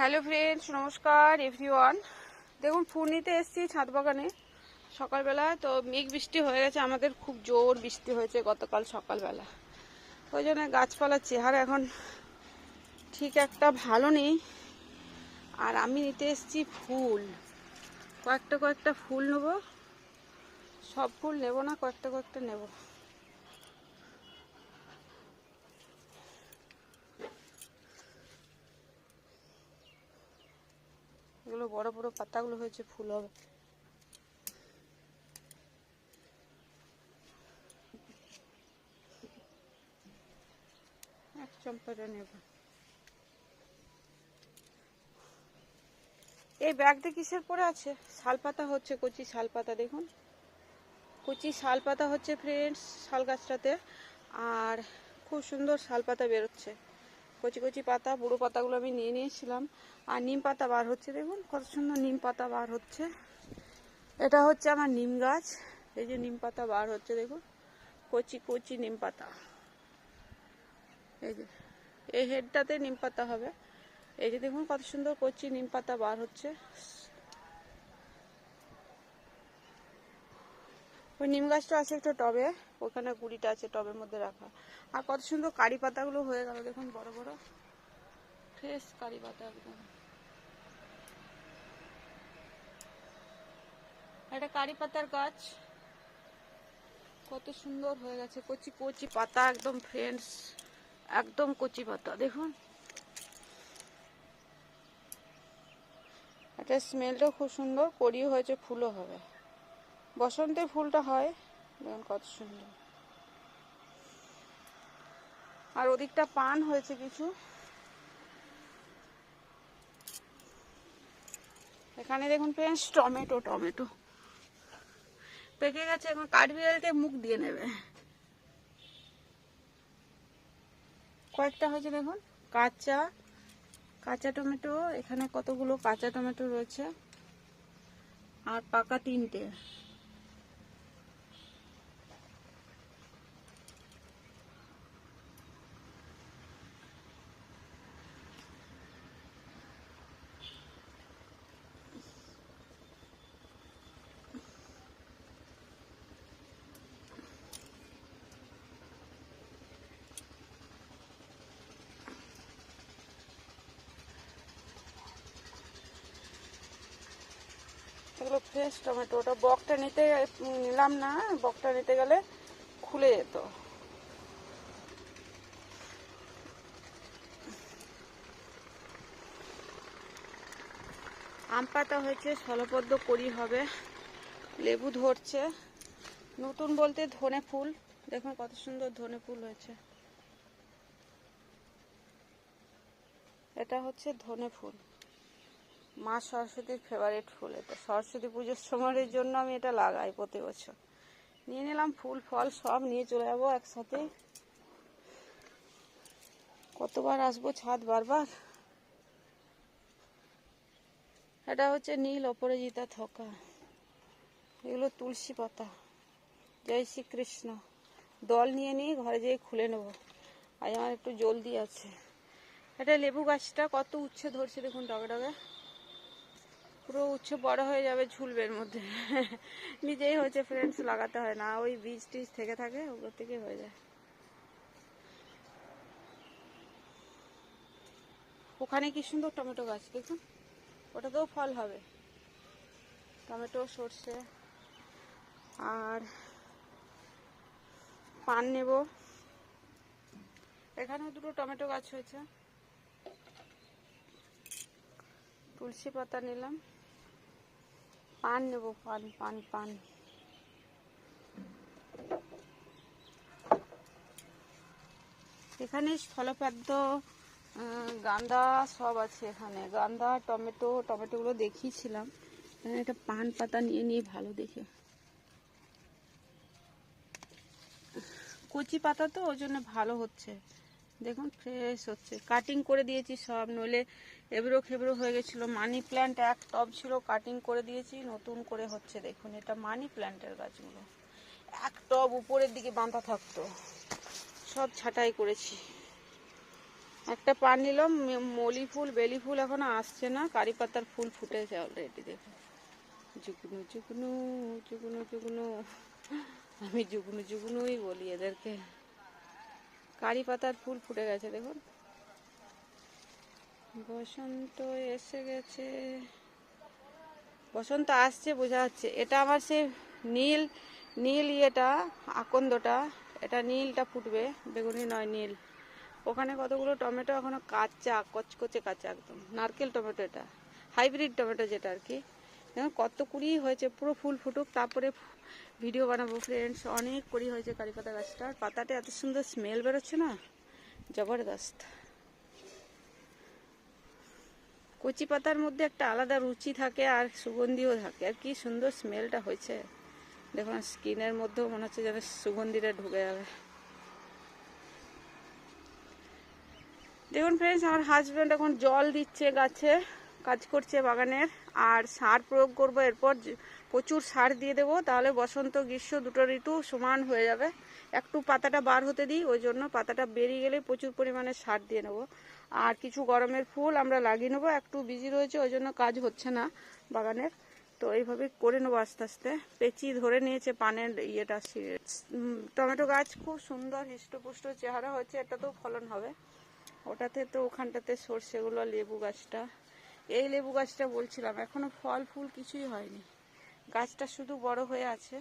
Hello friends নমস্কার everyone দেখুন ফুল নিতে এসেছি ছাদ বাগানে সকালবেলা। তো মেঘ বৃষ্টি হয়ে গেছে, আমাদের খুব জোর বৃষ্টি হয়েছে গতকাল সকালবেলা। ওই জন্য গাছপালার চেহারা এখন ঠিক একটা ভালো নেই। আর আমি নিতে এসেছি ফুল। কয়েকটা কয়েকটা ফুল নেব। সব ফুল নেব না, কয়েকটা কয়েকটা নেব। এগুলো বড় বড় পাতাগুলো হয়েছে, ফুল হবে। এক চম্পাটা নেব। এই ব্যাগটা কিসের পরে আছে? শালপাতা হচ্ছে, কচি শাল পাতা দেখুন। কচি শালপাতা হচ্ছে ফ্রেন্ডস শাল গাছটাতে। আর খুব সুন্দর শালপাতা বেরোচ্ছে। কচি কচি পাতা, বুড়ো পাতাগুলো আমি নিয়ে নিয়েছিলাম। আর নিম পাতা বার হচ্ছে, দেখুন কত সুন্দর নিম পাতা বার হচ্ছে। এটা হচ্ছে আমার নিম গাছ। এই যে নিম পাতা বার হচ্ছে, দেখুন। কচি কচি নিম পাতা। এই যে, এই হেডটাতে নিম পাতা হবে। এই যে দেখুন কত সুন্দর কচি নিম পাতা বার হচ্ছে। ওই নিম গাছটা আছে একটা টবে, ওখানে গুড়িটা আছে টবের মধ্যে রাখা। আর কত সুন্দর কারি পাতাগুলো হয়ে গেল, দেখুন বড় বড়। ফ্রেশ কারি পাতা একদম। এটা কারি পাতার গাছ। কত সুন্দর হয়ে গেছে, কচি কচি পাতা একদম ফ্রেন্ডস একদম কচি পাতা, দেখুন। এটা স্মেলটাও খুব সুন্দর কড়িও হয়েছে, ফুলও হবে। বসন্তে ফুলটা হয়। দেখুন কত সুন্দর। আর ওদিকটা পান হয়েছে কিছু। এখানে দেখুন ফ্রেন্ডস টমেটো টমেটো। পেকে গেছে, এখন কাঠবিড়ালিতে মুখ দিয়ে নেবে। কয়েকটা হয়েছে দেখুন, কাঁচা কাঁচা টমেটো, এখানে কতগুলো কাঁচা টমেটো রয়েছে। আর পাকা তিনটে এগুলো ফ্রেশ টমেটো। ওটা বকটা নিতে নিলাম না, বকটা নিতে গেলে খুলে যেত। আম পাতা হয়েছে স্থলপদ্ম করি হবে, লেবু ধরছে। নতুন বলতে ধনে ফুল। দেখুন কত সুন্দর ধনে ফুল হয়েছে। এটা হচ্ছে ধনে ফুল। মা সরস্বতীর ফেভারিট ফুল এটা। সরস্বতী পুজোর সময়ের জন্য আমি এটা লাগাই প্রতি বছর। নিয়ে নিলাম ফুল, ফল সব নিয়ে চলে যাব একসাথে। কতবার আসব ছাদ বারবার? এটা হচ্ছে নীল অপরাজিতা থকা। এগুলো তুলসী পাতা। জয় শ্রীকৃষ্ণ। দল নিয়ে নিয়ে ঘরে যেয়ে খুলে নেব। আজ আমার একটু জলদি আছে। এটা লেবু গাছটা কত উচ্ছে ধরছে দেখুন ডগে ডগে পুরো উচ্ছে বড় হয়ে যাবে ঝুলবে এর মধ্যে। নিজেই হচ্ছে ফ্রেন্ডস লাগাতে হয় না, ওই বীজ টিজ থেকে থাকে ওগুলো থেকে হয়ে যায়। ওখানে কি সুন্দর টমেটো গাছ দেখুন, ওটাতেও ফল হবে। টমেটো, সর্ষে, আর পান নেব। এখানে দুটো টমেটো গাছ হয়েছে। তুলসী পাতা নিলাম। পান নেব, পান পান পান। এখানে স্থলপাদ্য গান্দা সব আছে এখানে। গান্দা, টমেটো, টমেটোগুলো দেখিয়েছিলাম। এখানে একটা পান পাতা নিয়ে নিয়ে ভালো দেখে। কচি পাতা তো ওই জন্য ভালো হচ্ছে। দেখুন ফ্রেশ হচ্ছে। কাটিং করে দিয়েছি সব, নইলে এবড়ো খেবড়ো হয়ে গেছিল। মানি প্ল্যান্ট এক টব ছিল কাটিং করে দিয়েছি, নতুন করে হচ্ছে দেখুন, এটা মানি প্ল্যান্টের গাছগুলো। এক টব উপরের দিকে বাঁধা থাকতো। সব ছাটাই করেছি। একটা পান নিলাম মলি ফুল, বেলি ফুল এখনও আসছে না, কারি পাতার ফুল ফুটেছে অলরেডি দেখুন। জুগনু জুগনু জুগনু জুগনু আমি জুগনু জুগনুই বলি এদেরকে। কারি পাতার ফুল ফুটে গেছে, দেখুন। বসন্ত এসে গেছে। বসন্ত আসছে, বোঝা যাচ্ছে। এটা আমার সে নীল নীল ইয়েটা, আকন্দটা। এটা নীলটা ফুটবে, বেগুনি নয়, নীল। ওখানে কতগুলো টমেটো এখনও কাঁচা, কচকচে কাঁচা একদম। নারকেল টমেটো এটা। হাইব্রিড টমেটো যেটা আর কি। দেখুন, কত কুড়ি হয়েছে, পুরো ফুল ফুটুক। তারপরে ভিডিও বানাবো ফ্রেন্ডস অনেক কুড়ি হয়েছে কারি পাতা গাছটার। পাতাটা এত সুন্দর স্মেল বেরোচ্ছে না? জবরদস্ত। কচি পাতার মধ্যে একটা আলাদা রুচি থাকে আর সুগন্ধিও থাকে। আর কি সুন্দর স্মেলটা হয়েছে। দেখুন স্কিনের মধ্যেও মনে হচ্ছে যেন সুগন্ধিটা ঢুকে যাবে। দেখুন ফ্রেন্ডস আমার হাজব্যান্ড এখন জল দিচ্ছে, গাছে, কাজ করছে বাগানের, আর সার প্রয়োগ করব এরপর প্রচুর সার দিয়ে দেবো, তাহলে বসন্ত, গ্রীষ্ম দুটো ঋতু সমান হয়ে যাবে। একটু পাতাটা বার হতে দিই, ওই জন্য পাতাটা বেরিয়ে গেলে প্রচুর পরিমাণে সার দিয়ে নেব। আর কিছু গরমের ফুল আমরা লাগিয়ে নেব, একটু বিজি রয়েছে, ওই জন্য কাজ হচ্ছে না বাগানের। তো এইভাবে করে নেব আস্তে আস্তে। পেঁচি ধরে নিয়েছে পানের ইয়েটা টমেটো গাছ খুব সুন্দর হৃষ্টপুষ্ট চেহারা হচ্ছে এটাতেও ফলন হবে। ওটাতে তো ওখানটাতে সর্ষেগুলো, লেবু গাছটা। এই লেবু গাছটা বলছিলাম, এখনও ফল ফুল কিছুই হয়নি। গাছটা শুধু বড় হয়ে আছে।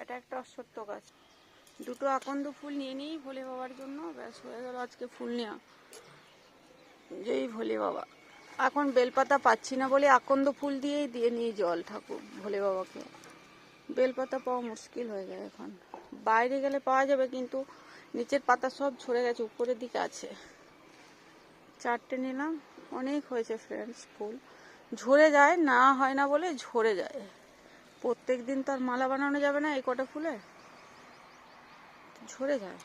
এটা একটা অশ্বত্থ গাছ। দুটো আকন্দ ফুল নিয়ে নিই ভোলে বাবার জন্য। ব্যাস, হয়ে গেল আজকে ফুল নেওয়া যেই ভোলে বাবা। এখন বেলপাতা পাচ্ছি না বলে আকন্দ ফুল দিয়েই দিয়ে নিই জল ঠাকুর, ভোলে বাবাকে। বেলপাতা পাওয়া মুশকিল হয়ে যায় এখন। বাইরে গেলে পাওয়া যাবে কিন্তু নিচের পাতা সব ঝরে গেছে, উপরের দিকে আছে। চারটে নিলাম। অনেক হয়েছে ফ্রেন্ডস ফুল। ঝরে যায়, না হয় না বলে ঝরে যায়। প্রত্যেক দিন তো আর মালা বানানো যাবে না এই কটা ফুলে ঝরে যায়।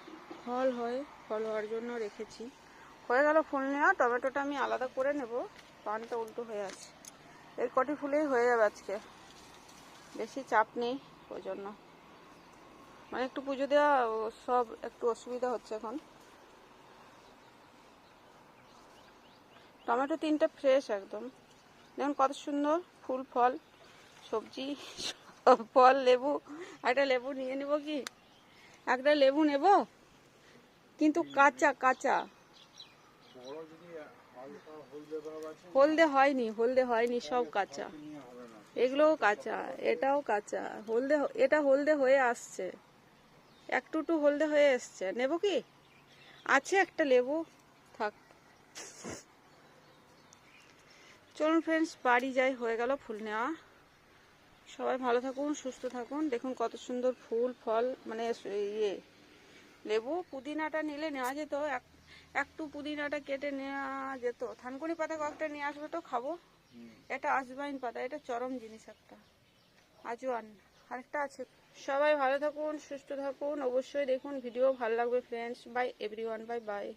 ফল হয়, ফল হওয়ার জন্য রেখেছি। হয়ে গেল ফুল নেওয়া, টমেটোটা আমি আলাদা করে নেব। পানটা উল্টো হয়ে আছে। এই কটি ফুলেই হয়ে যাবে আজকে। বেশি চাপ নেই ওই জন্য। মানে একটু পুজো দেওয়া সব একটু অসুবিধা হচ্ছে এখন। টমেটো তিনটে ফ্রেশ একদম। দেখুন কত সুন্দর ফুল, ফল। সবজি ফল, লেবু, একটা লেবু নিয়ে নেব কি? একটা লেবু নেব? কিন্তু কাঁচা কাঁচা। হলদে হয়নি হলদে হয়নি, সব কাঁচা। এগুলোও কাঁচা, এটাও কাঁচা। হলদে, এটা হলদে হয়ে আসছে। একটু একটু হলদে হয়ে এসছে। নেব কি? আছে একটা লেবু, থাক। চলুন ফ্রেন্ডস বাড়ি যাই, হয়ে গেল ফুল নেওয়া। সবাই ভালো থাকুন, সুস্থ থাকুন। দেখুন কত সুন্দর ফুল, ফল মানে ইয়ে। লেবু পুদিনাটা নিলে নেওয়া যেত, এক- একটু পুদিনাটা কেটে নেওয়া যেত। থানকুনি পাতা কয়েকটা নিয়ে আসবে তো খাব। এটা আজবাইন পাতা, এটা চরম জিনিস একটা। আজওয়ান, আরেকটা আছে। সবাই ভালো থাকুন, সুস্থ থাকুন। অবশ্যই দেখুন, ভিডিও ভালো লাগবে friends bye everyone bye bye